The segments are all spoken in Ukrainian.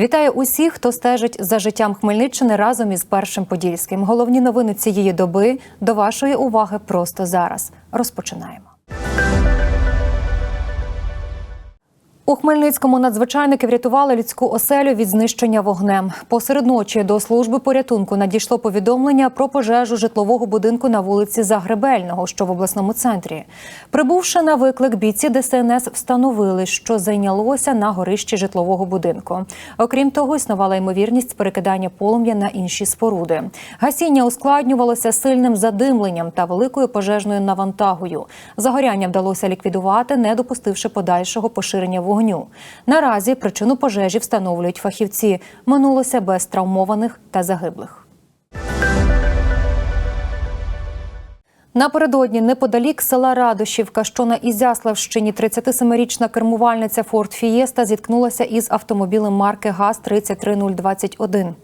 Вітаю усіх, хто стежить за життям Хмельниччини разом із першим подільським. Головні новини цієї доби до вашої уваги просто зараз. Розпочинаємо. У Хмельницькому надзвичайники врятували людську оселю від знищення вогнем. Посеред ночі до служби порятунку надійшло повідомлення про пожежу житлового будинку на вулиці Загребельного, що в обласному центрі. Прибувши на виклик, бійці ДСНС встановили, що зайнялося на горищі житлового будинку. Окрім того, існувала ймовірність перекидання полум'я на інші споруди. Гасіння ускладнювалося сильним задимленням та великою пожежною навантагою. Загоряння вдалося ліквідувати, не допустивши подальшого поширення вогню. Наразі причину пожежі встановлюють фахівці. Минулося без травмованих та загиблих. Напередодні неподалік села Радощівка, що на Ізяславщині, 37-річна кермувальниця Форд Фієста зіткнулася із автомобілем марки ГАЗ-33021.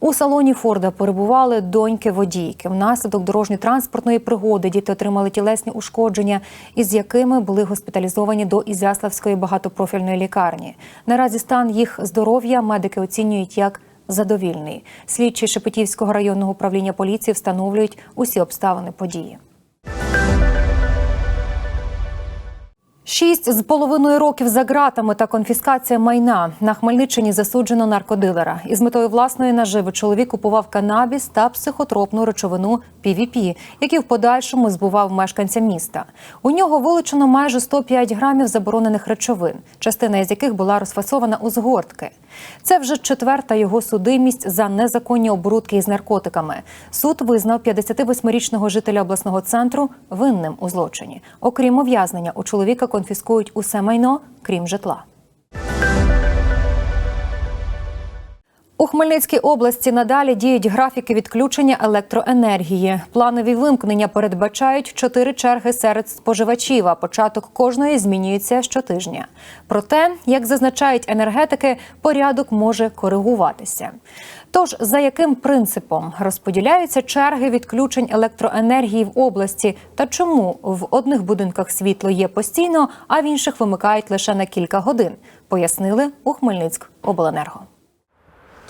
У салоні Форда перебували доньки водійки. Внаслідок дорожньо-транспортної пригоди діти отримали тілесні ушкодження, із якими були госпіталізовані до Ізяславської багатопрофільної лікарні. Наразі стан їх здоров'я медики оцінюють як задовільний. Слідчі Шепетівського районного управління поліції встановлюють усі обставини події. Шість з половиною років за ґратами та конфіскація майна на Хмельниччині засуджено наркодилера. Із метою власної наживи чоловік купував канабіс та психотропну речовину PVP, які в подальшому збував мешканця міста. У нього вилучено майже 105 грамів заборонених речовин, частина із яких була розфасована у згортки. Це вже четверта його судимість за незаконні оборудки із наркотиками. Суд визнав 58-річного жителя обласного центру винним у злочині. Окрім ув'язнення, у чоловіка конфіскують усе майно, крім житла. У Хмельницькій області надалі діють графіки відключення електроенергії. Планові вимкнення передбачають чотири черги серед споживачів. А початок кожної змінюється щотижня. Проте, як зазначають енергетики, порядок може коригуватися. Тож за яким принципом розподіляються черги відключень електроенергії в області та чому в одних будинках світло є постійно, а в інших вимикають лише на кілька годин, пояснили у Хмельницькобленерго.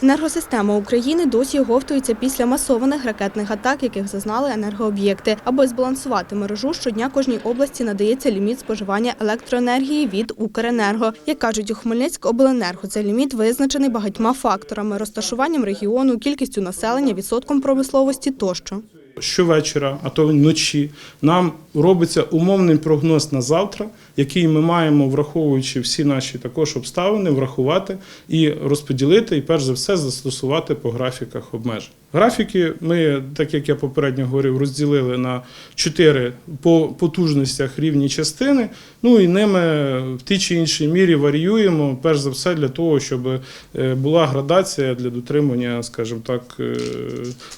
Енергосистема України досі оговтується після масованих ракетних атак, яких зазнали енергооб'єкти. Аби збалансувати мережу, щодня кожній області надається ліміт споживання електроенергії від Укренерго. Як кажуть у Хмельницькобленерго, цей ліміт визначений багатьма факторами – розташуванням регіону, кількістю населення, відсотком промисловості тощо. Щовечора, а то вночі, нам робиться умовний прогноз на завтра, який ми маємо, враховуючи всі наші також обставини, врахувати і розподілити, і перш за все застосувати по графіках обмежень. Графіки ми, так як я попередньо говорив, розділили на чотири по потужностях рівні частини. Ну і ними в тій чи іншій мірі варіюємо, перш за все, для того, щоб е, була градація для дотримання, скажімо так, е,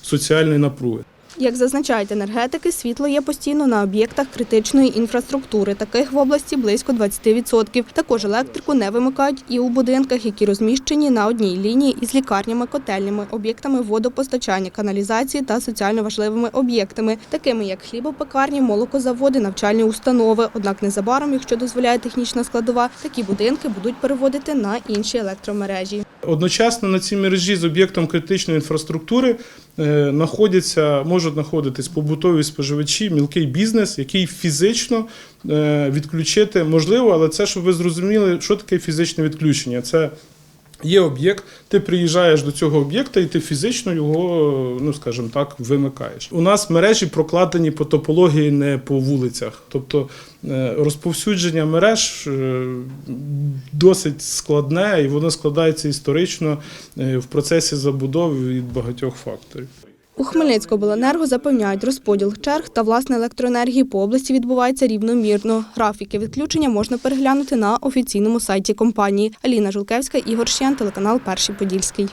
соціальної напруги. Як зазначають енергетики, світло є постійно на об'єктах критичної інфраструктури. Таких в області близько 20%. Також електрику не вимикають і у будинках, які розміщені на одній лінії із лікарнями, котельнями, об'єктами водопостачання, каналізації та соціально важливими об'єктами, такими як хлібопекарні, молокозаводи, навчальні установи. Однак незабаром, якщо дозволяє технічна складова, такі будинки будуть переводити на інші електромережі. Одночасно на цій мережі з об'єктом критичної інфраструктури знаходяться, можуть знаходитись побутові споживачі, мілкий бізнес, який фізично е, відключити можливо, але це щоб ви зрозуміли, що таке фізичне відключення. Це Є об'єкт, ти приїжджаєш до цього об'єкта і ти фізично його, ну скажімо так, вимикаєш. У нас мережі прокладені по топології не по вулицях. Тобто е, розповсюдження мереж е, досить складне і воно складається історично е, в процесі забудови від багатьох факторів. У Хмельницькобленерго запевняють, розподіл черг та власне електроенергії по області відбувається рівномірно. Графіки відключення можна переглянути на офіційному сайті компанії. Аліна Жулкевська, Ігор Щен, телеканал Перший Подільський.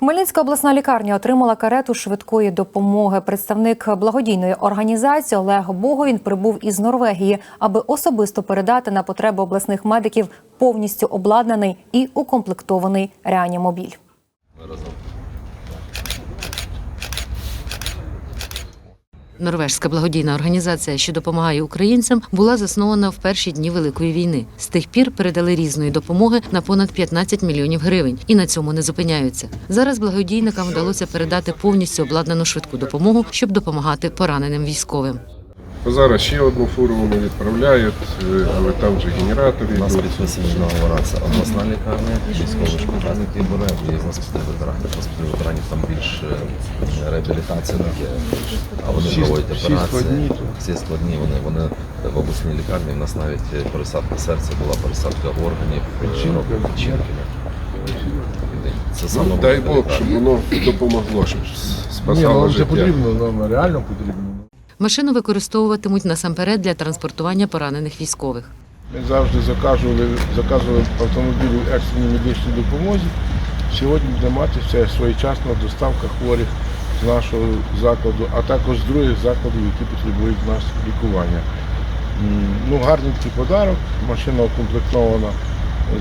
Хмельницька обласна лікарня отримала карету швидкої допомоги. Представник благодійної організації Олег Боговін прибув із Норвегії, аби особисто передати на потреби обласних медиків повністю обладнаний і укомплектований реанімобіль. Норвежська благодійна організація, що допомагає українцям, була заснована в перші дні Великої війни. З тих пір передали різної допомоги на понад 15 мільйонів гривень і на цьому не зупиняються. Зараз благодійникам вдалося передати повністю обладнану швидку допомогу, щоб допомагати пораненим військовим. Зараз ще одну фуру вони відправляють, е, але там вже генератори У нас договори це обласна лікарня, військовий шпиталь, який бере, і госпіталь ветеранів. Госпіталь ветеранів там більш е, реабілітація, а вони проводять всі операції. складні. Всі складні, вони, вони в обласній лікарні, у нас навіть е, пересадка серця була, пересадка органів, е, Печінка. печінки. Це саме Ну, Дай Бог, щоб воно допомогло, щоб Ні, спасало ну життя. потрібно, нам реально потрібно. Машину використовуватимуть насамперед для транспортування поранених військових. Ми завжди заказували, заказували автомобілі в екстреній медичній допомозі. Сьогодні буде мати це своєчасна доставка хворих з нашого закладу, а також з других закладів, які потребують в нас лікування. Ну, гарний такий подарок. Машина укомплектована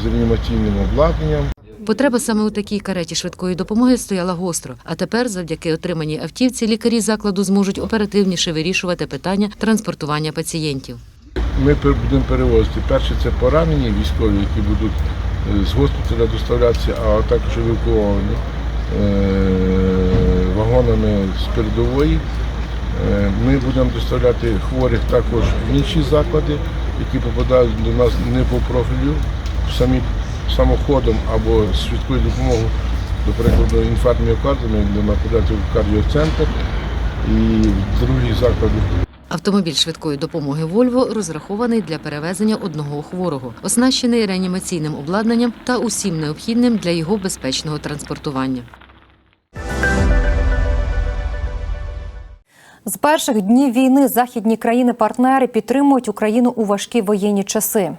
з реанімаційним обладнанням. Потреба саме у такій кареті швидкої допомоги стояла гостро. А тепер, завдяки отриманій автівці, лікарі закладу зможуть оперативніше вирішувати питання транспортування пацієнтів. Ми будемо перевозити. Перше це поранені військові, які будуть е, з госпіталя доставлятися, а також евакуовані е, вагонами з передової. Ми будемо доставляти хворих також в інші заклади, які попадають до нас не по профілю, самі самоходом або швидкою допомогою, до прикладу, інфаркт міокарду, ми будемо в кардіоцентр і в другі заклади. Автомобіль швидкої допомоги Вольво розрахований для перевезення одного хворого, оснащений реанімаційним обладнанням та усім необхідним для його безпечного транспортування. З перших днів війни західні країни-партнери підтримують Україну у важкі воєнні часи.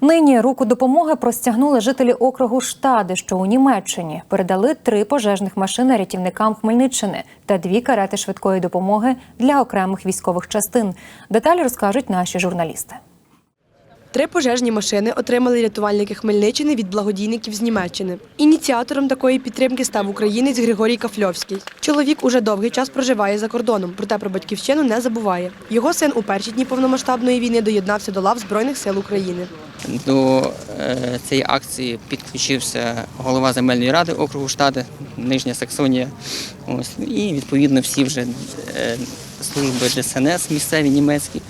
Нині руку допомоги простягнули жителі округу Штади, що у Німеччині. Передали три пожежних машини рятівникам Хмельниччини та дві карети швидкої допомоги для окремих військових частин. Деталі розкажуть наші журналісти. Три пожежні машини отримали рятувальники Хмельниччини від благодійників з Німеччини. Ініціатором такої підтримки став українець Григорій Кафльовський. Чоловік уже довгий час проживає за кордоном, проте про батьківщину не забуває. Його син у перші дні повномасштабної війни доєднався до лав Збройних сил України. До е, цієї акції підключився голова земельної ради округу штати, Нижня Саксонія. Ось і відповідно всі вже е, служби ДСНС місцеві німецькі.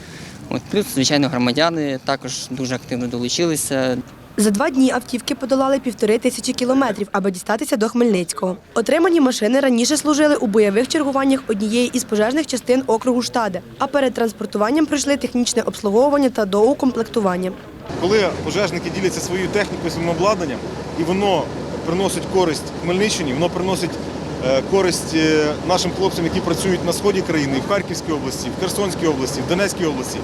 От, плюс, звичайно, громадяни також дуже активно долучилися. За два дні автівки подолали півтори тисячі кілометрів, аби дістатися до Хмельницького. Отримані машини раніше служили у бойових чергуваннях однієї із пожежних частин округу Штади, а перед транспортуванням пройшли технічне обслуговування та доукомплектування. коли пожежники діляться своєю технікою, своїм обладнанням, і воно приносить користь Хмельниччині, воно приносить користь е, нашим хлопцям, які працюють на сході країни, в Харківській області, в Херсонській області, в Донецькій області.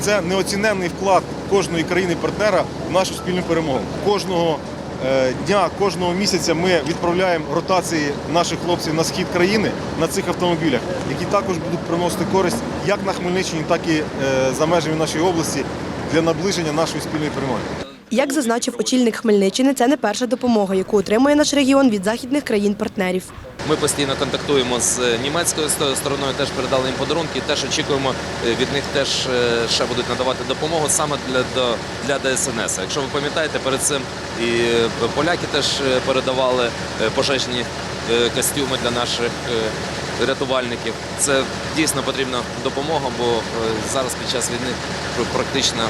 Це неоціненний вклад кожної країни-партнера в нашу спільну перемогу. Кожного е, дня, кожного місяця ми відправляємо ротації наших хлопців на схід країни на цих автомобілях, які також будуть приносити користь як на Хмельниччині, так і е, за межами нашої області для наближення нашої спільної перемоги. Як зазначив очільник Хмельниччини, це не перша допомога, яку отримує наш регіон від західних країн-партнерів. Ми постійно контактуємо з німецькою стороною, теж передали їм подарунки. Теж очікуємо е, від них теж е, ще будуть надавати допомогу саме для для ДСНС. Якщо ви пам'ятаєте, перед цим і е, поляки теж е, передавали е, пожежні е, костюми для наших е, рятувальників. Це дійсно потрібна допомога, бо е, зараз під час війни практично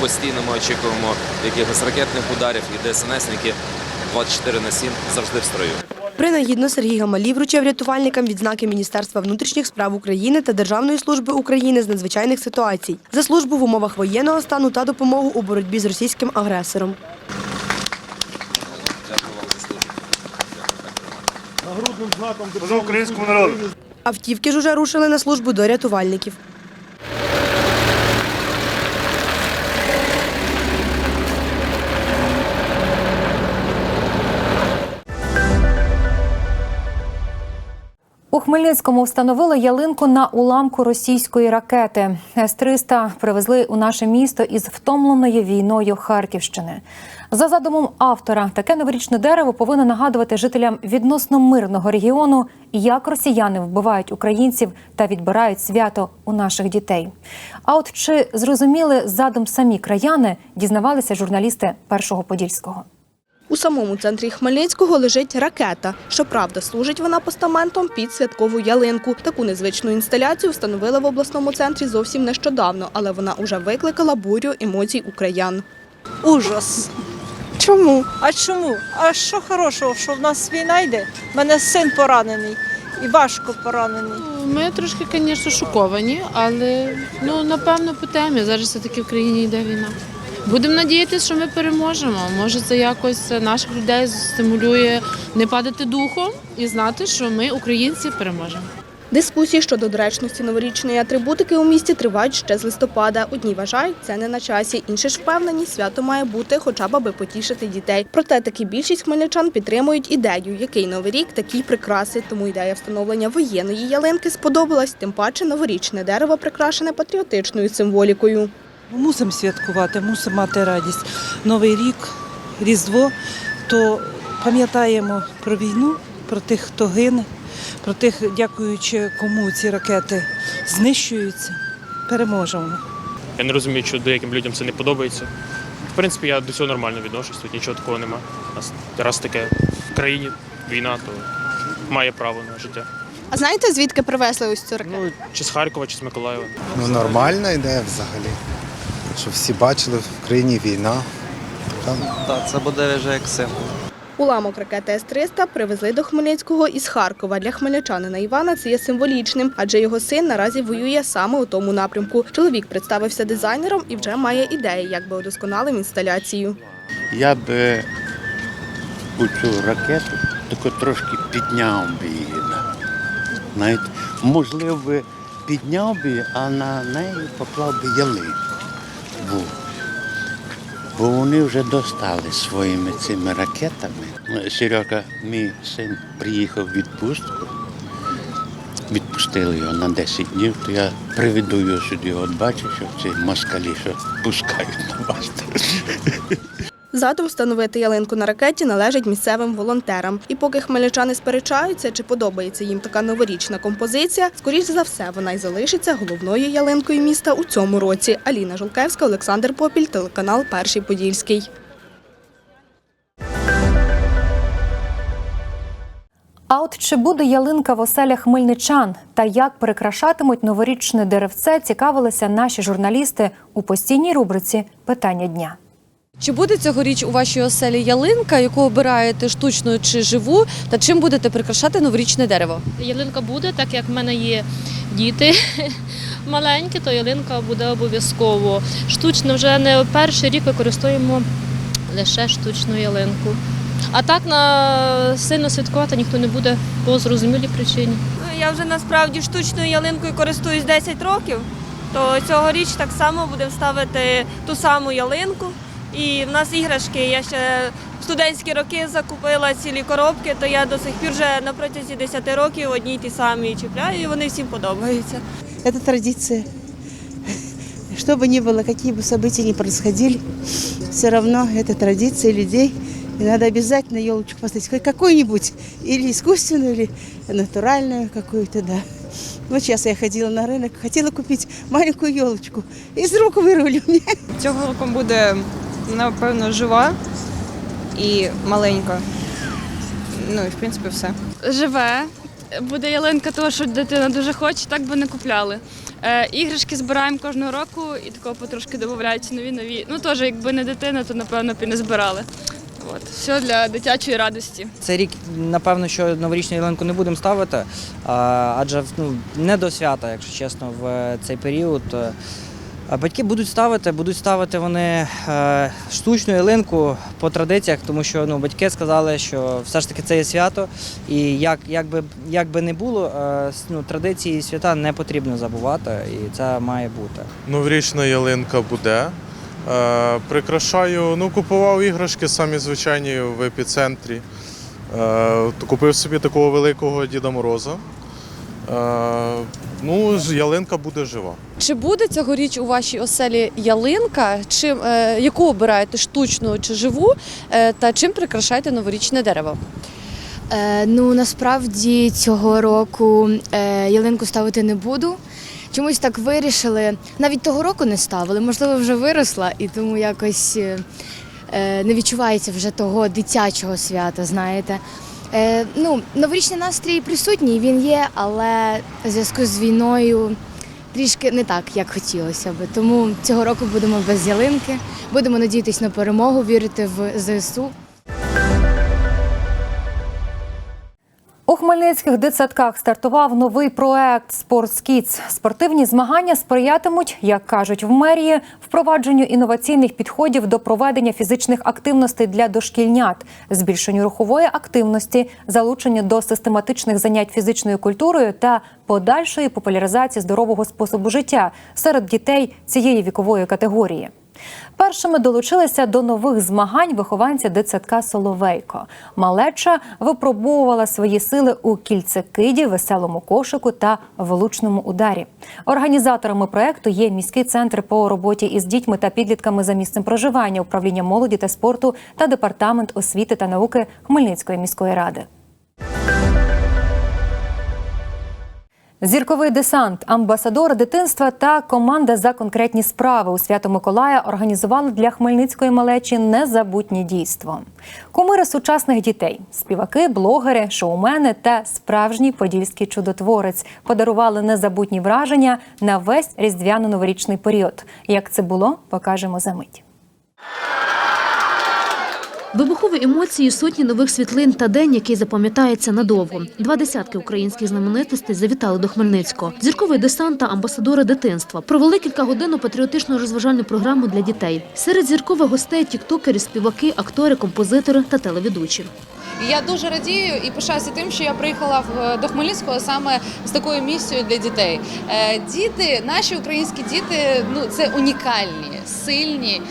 постійно ми очікуємо якихось ракетних ударів і ДСНСники 24 на 7 завжди в строю. Принагідно Сергій Гамалій вручив рятувальникам відзнаки Міністерства внутрішніх справ України та Державної служби України з надзвичайних ситуацій за службу в умовах воєнного стану та допомогу у боротьбі з російським агресором. Нагрудним знаком українському народу. Автівки ж уже рушили на службу до рятувальників. Хмельницькому встановили ялинку на уламку російської ракети. С-300 привезли у наше місто із втомленої війною Харківщини. За задумом автора, таке новорічне дерево повинно нагадувати жителям відносно мирного регіону, як росіяни вбивають українців та відбирають свято у наших дітей. А от чи зрозуміли задум самі краяни, дізнавалися журналісти першого подільського. У самому центрі Хмельницького лежить ракета. Щоправда, служить вона постаментом під святкову ялинку. Таку незвичну інсталяцію встановили в обласному центрі зовсім нещодавно, але вона уже викликала бурю емоцій у краян. Ужас. Чому? А чому? А що хорошого, що в нас війна йде? У мене син поранений і важко поранений. Ми трошки, звісно, шоковані, але ну напевно по темі. Зараз все таки в країні йде війна. Будемо надіятися, що ми переможемо. Може, це якось наших людей стимулює не падати духом і знати, що ми, українці, переможемо. Дискусії щодо доречності новорічної атрибутики у місті тривають ще з листопада. Одні вважають, це не на часі, інші ж впевнені, свято має бути, хоча б аби потішити дітей. Проте таки більшість хмельничан підтримують ідею, який новий рік, такі прикраси. Тому ідея встановлення воєнної ялинки сподобалась. Тим паче новорічне дерево прикрашене патріотичною символікою. Мусимо святкувати, мусимо мати радість. Новий рік, Різдво, то пам'ятаємо про війну, про тих, хто гине, про тих, дякуючи кому ці ракети знищуються. Переможемо. Я не розумію, що деяким людям це не подобається. В принципі, я до цього нормально відношусь, тут нічого такого нема. У нас раз таке в країні війна, то має право на життя. А знаєте, звідки привезли ось цю ракету? Ну, чи з Харкова, чи з Миколаєва. Ну, нормальна ідея взагалі. Щоб всі бачили, в країні війна. Так, це буде вже як символ. Уламок ракети С-300 привезли до Хмельницького із Харкова. Для хмельничанина Івана це є символічним, адже його син наразі воює саме у тому напрямку. Чоловік представився дизайнером і вже має ідеї, як би удосконалив інсталяцію. Я би цю ракету тако трошки підняв би її. Знаєте, можливо, підняв би, її, а на неї поклав би ялинку. Бо, бо вони вже достали своїми цими ракетами. Серега, мій син приїхав в відпустку. Відпустили його на 10 днів, то я приведу його сюди. От бачиш, що ці москалі що пускають на вас. Задум встановити ялинку на ракеті належить місцевим волонтерам. І поки хмельничани сперечаються, чи подобається їм така новорічна композиція, скоріш за все вона й залишиться головною ялинкою міста у цьому році. Аліна Жулкевська, Олександр Попіль, телеканал Перший Подільський. А от чи буде ялинка в оселях хмельничан та як прикрашатимуть новорічне деревце, цікавилися наші журналісти у постійній рубриці Питання дня. Чи буде цьогоріч у вашій оселі ялинка, яку обираєте штучну чи живу, та чим будете прикрашати новорічне дерево? Ялинка буде, так як в мене є діти маленькі, то ялинка буде обов'язково. Штучно вже не перший рік використовуємо лише штучну ялинку. А так на сильно святкувати ніхто не буде по зрозумілій причині. Я вже насправді штучною ялинкою користуюсь 10 років, то цьогоріч так само будемо ставити ту саму ялинку. І в нас іграшки, я ще в студентські роки закупила цілі коробки, то я до сих пір вже на протязі 10 років одні й ті самі чіпляю, і вони всім подобаються. Это традиция. Что бы ни было, какие бы события ни происходили, все равно это традиция людей. И надо обязательно елочку поставить, хоть какую-нибудь, или искусственную, или натуральную какую-то, да. Вот сейчас я ходила на рынок, хотела купить маленькую елочку, из рук вырвали мне. Цього року буде, напевно, жива і маленька. Ну і в принципі все. Живе. Буде ялинка, того, що дитина дуже хоче, так би не купляли. Е, іграшки збираємо кожного року і такого потрошки додаються нові нові. Ну теж, якби не дитина, то напевно б і не збирали. От. Все для дитячої радості. Цей рік, напевно, що новорічну ялинку не будемо ставити, а, адже ну, не до свята, якщо чесно, в цей період. Батьки будуть ставити, будуть ставити вони е, штучну ялинку по традиціях, тому що ну, батьки сказали, що все ж таки це є свято, і як, як, би, як би не було, е, ну, традиції свята не потрібно забувати, і це має бути. Новорічна ялинка буде. Е, прикрашаю, ну, купував іграшки самі звичайні в епіцентрі. Е, купив собі такого великого Діда Мороза. Е, ну, ялинка буде жива. Чи буде цьогоріч у вашій оселі ялинка? Чим е, яку обираєте штучну чи живу? Е, та чим прикрашаєте новорічне дерево? Е, ну насправді цього року е, ялинку ставити не буду. Чомусь так вирішили. Навіть того року не ставили, можливо, вже виросла, і тому якось е, е, не відчувається вже того дитячого свята, знаєте. Е, ну, новорічний настрій присутній, він є, але в зв'язку з війною трішки не так, як хотілося би. Тому цього року будемо без ялинки, будемо надіятися на перемогу, вірити в ЗСУ. Хмельницьких дитсадках стартував новий проект «Спортскідс». Спортивні змагання сприятимуть, як кажуть в мерії, впровадженню інноваційних підходів до проведення фізичних активностей для дошкільнят, збільшенню рухової активності, залученню до систематичних занять фізичною культурою та подальшої популяризації здорового способу життя серед дітей цієї вікової категорії. Першими долучилися до нових змагань вихованці дитсадка Соловейко. Малеча випробовувала свої сили у кільцекиді, веселому кошику та влучному ударі. Організаторами проекту є міський центр по роботі із дітьми та підлітками за місцем проживання, управління молоді та спорту та департамент освіти та науки Хмельницької міської ради. Зірковий десант, амбасадор дитинства та команда за конкретні справи у Свято-Миколая організували для хмельницької малечі незабутнє дійство. Кумири сучасних дітей, співаки, блогери, шоумени та справжній подільський чудотворець подарували незабутні враження на весь різдвяно-новорічний період. Як це було, покажемо за мить. Вибухові емоції, сотні нових світлин та день, який запам'ятається надовго. Два десятки українських знаменитостей завітали до Хмельницького. Зірковий десант та амбасадори дитинства провели кілька годин патріотичну розважальну програму для дітей. Серед зіркових гостей тіктокери, співаки, актори, композитори та телеведучі. Я дуже радію і пишаюся тим, що я приїхала до Хмельницького саме з такою місією для дітей. Е, Діти, наші українські діти, ну це унікальні, сильні,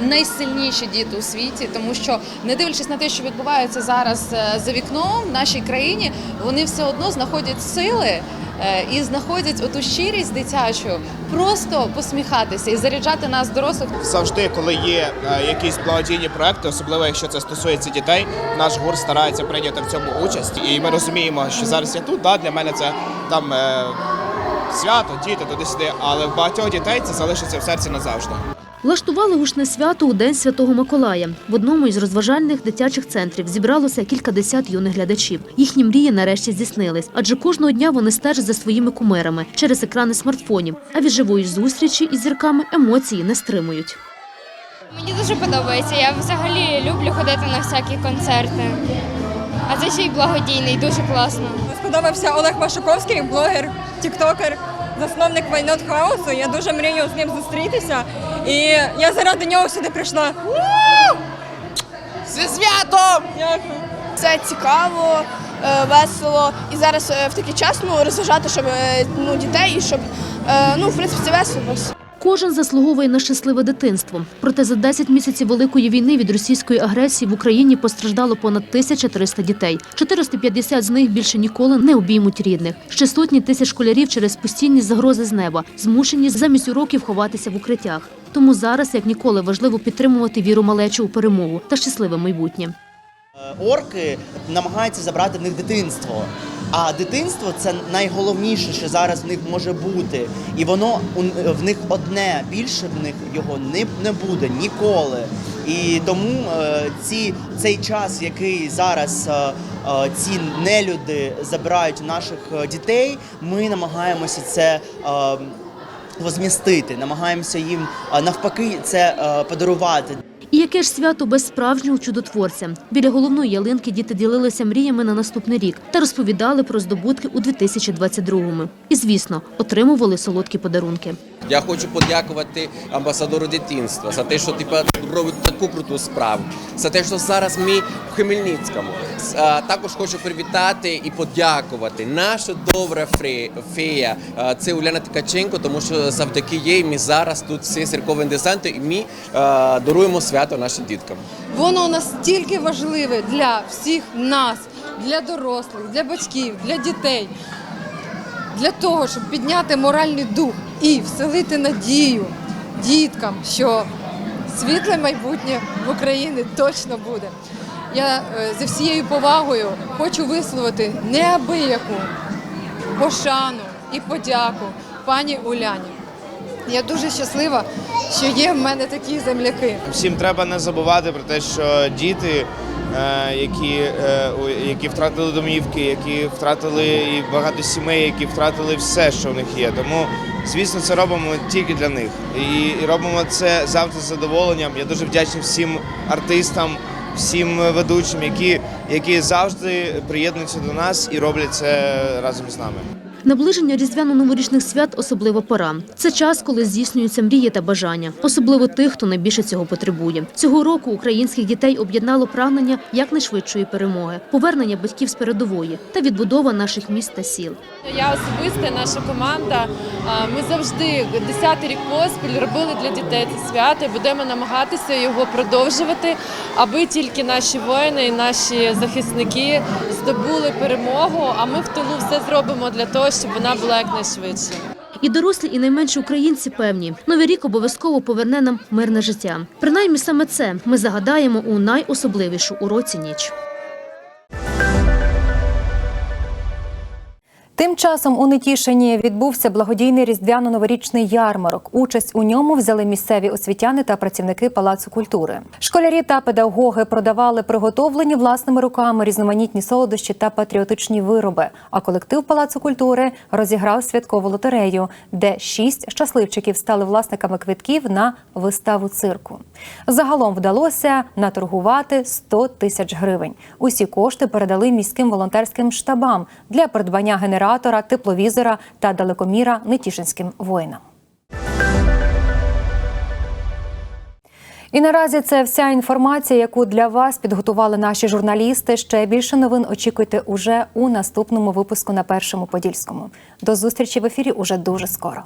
найсильніші діти у світі, тому що не дивлячись на те, що відбувається зараз е, за вікном в нашій країні, вони все одно знаходять сили. е, І знаходять оту щирість дитячу, просто посміхатися і заряджати нас, дорослих, завжди, коли є е, якісь благодійні проекти, особливо якщо це стосується дітей, наш гурт старається прийняти в цьому участь. І ми розуміємо, що зараз я тут. Да, для мене це там е, свято, діти туди-сюди, але в багатьох дітей це залишиться в серці назавжди. Влаштували гучне свято у День Святого Миколая. В одному із розважальних дитячих центрів зібралося кількадесят юних глядачів. Їхні мрії нарешті здійснились, адже кожного дня вони стежать за своїми кумирами через екрани смартфонів. А від живої зустрічі із зірками емоції не стримують. Мені дуже подобається. Я взагалі люблю ходити на всякі концерти. А це ще й благодійний, дуже класно. Сподобався Олег Машуковський, блогер, тіктокер, засновник Вайнот Хаусу. Я дуже мрію з ним зустрітися. І я заради нього сюди прийшла. Зі святом! Дякую. Це цікаво, е, весело. І зараз е, в такий час ну, розважати, щоб е, ну, дітей і щоб ну, в принципі, це весело. Кожен заслуговує на щасливе дитинство. Проте за 10 місяців великої війни від російської агресії в Україні постраждало понад 1300 дітей. 450 з них більше ніколи не обіймуть рідних. Ще сотні тисяч школярів через постійні загрози з неба змушені замість уроків ховатися в укриттях. Тому зараз, як ніколи, важливо підтримувати віру малечу у перемогу та щасливе майбутнє. Орки намагаються забрати в них дитинство. А дитинство це найголовніше, що зараз в них може бути. І воно в них одне, більше в них його не, не буде ніколи. І тому е, ці, цей час, який зараз е, е, ці нелюди забирають наших дітей, ми намагаємося це. Возмістити, намагаємося їм навпаки це подарувати. І яке ж свято без справжнього чудотворця? Біля головної ялинки діти ділилися мріями на наступний рік та розповідали про здобутки у 2022-му. І, звісно, отримували солодкі подарунки. Я хочу подякувати амбасадору дитинства за те, що типа робить таку круту справу, за те, що зараз ми в Хмельницькому. Також хочу привітати і подякувати. Наша добра фея це Уляна Ткаченко, тому що завдяки їй ми зараз тут всі церковні десанти, і ми даруємо свято нашим діткам. Воно настільки важливе для всіх нас, для дорослих, для батьків, для дітей. Для того, щоб підняти моральний дух і вселити надію діткам, що світле майбутнє в Україні точно буде. Я е, зі всією повагою хочу висловити неабияку пошану і подяку пані Уляні. Я дуже щаслива, що є в мене такі земляки. Всім треба не забувати про те, що діти, які, е, які втратили домівки, які втратили і багато сімей, які втратили все, що в них є. Тому, звісно, це робимо тільки для них. І робимо це завжди з задоволенням. Я дуже вдячний всім артистам, всім ведучим, які, які завжди приєднуються до нас і роблять це разом з нами. Наближення різдвяно-новорічних свят особливо пора. Це час, коли здійснюються мрії та бажання, особливо тих, хто найбільше цього потребує. Цього року українських дітей об'єднало прагнення якнайшвидшої перемоги, повернення батьків з передової та відбудова наших міст та сіл. Я особисто, наша команда. Ми завжди десятий рік поспіль робили для дітей це свято. і Будемо намагатися його продовжувати, аби тільки наші воїни і наші захисники здобули перемогу. А ми в тилу все зробимо для того, щоб вона була якнайшвидше. І дорослі, і найменші українці певні, новий рік обов'язково поверне нам мирне життя. Принаймні саме це ми загадаємо у найособливішу у році ніч. Тим часом у Нетішині відбувся благодійний різдвяно-новорічний ярмарок. Участь у ньому взяли місцеві освітяни та працівники палацу культури. Школярі та педагоги продавали приготовлені власними руками різноманітні солодощі та патріотичні вироби. А колектив палацу культури розіграв святкову лотерею, де шість щасливчиків стали власниками квитків на виставу цирку. Загалом вдалося наторгувати 100 тисяч гривень. Усі кошти передали міським волонтерським штабам для придбання генератора, тепловізора та далекоміра нетішинським воїнам. І наразі це вся інформація, яку для вас підготували наші журналісти. Ще більше новин очікуйте уже у наступному випуску на першому подільському. До зустрічі в ефірі уже дуже скоро.